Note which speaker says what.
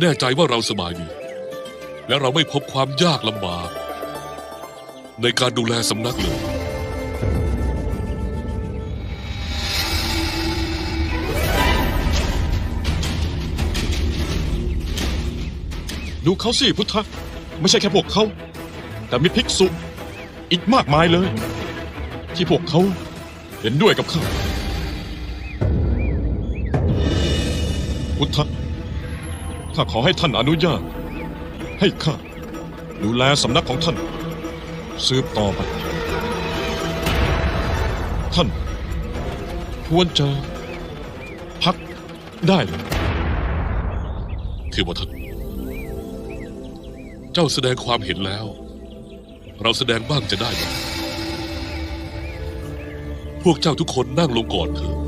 Speaker 1: แน่ใจว่าเราสบายดี และเราไม่พบความยากลำบาก ในการดูแลสำนักเลย
Speaker 2: ดูเขาสิพุทธะไม่ใช่แค่พวกเขา แต่มีภิกษุอีกมากมายเลย ที่พวกเขาเห็นด้วยกับข้าพุทธะ ข้าขอให้ท่านอนุญาต ให้ข้าดูแลสำนักของท่าน สืบต่อไป ท่าน ควรจะ พักได้เลย
Speaker 1: เทวทัตเจ้าแสดงความเห็นแล้ว เราแสดงบ้างจะได้ไหมพวกเจ้าทุกคนนั่งลงก่อนเถอะ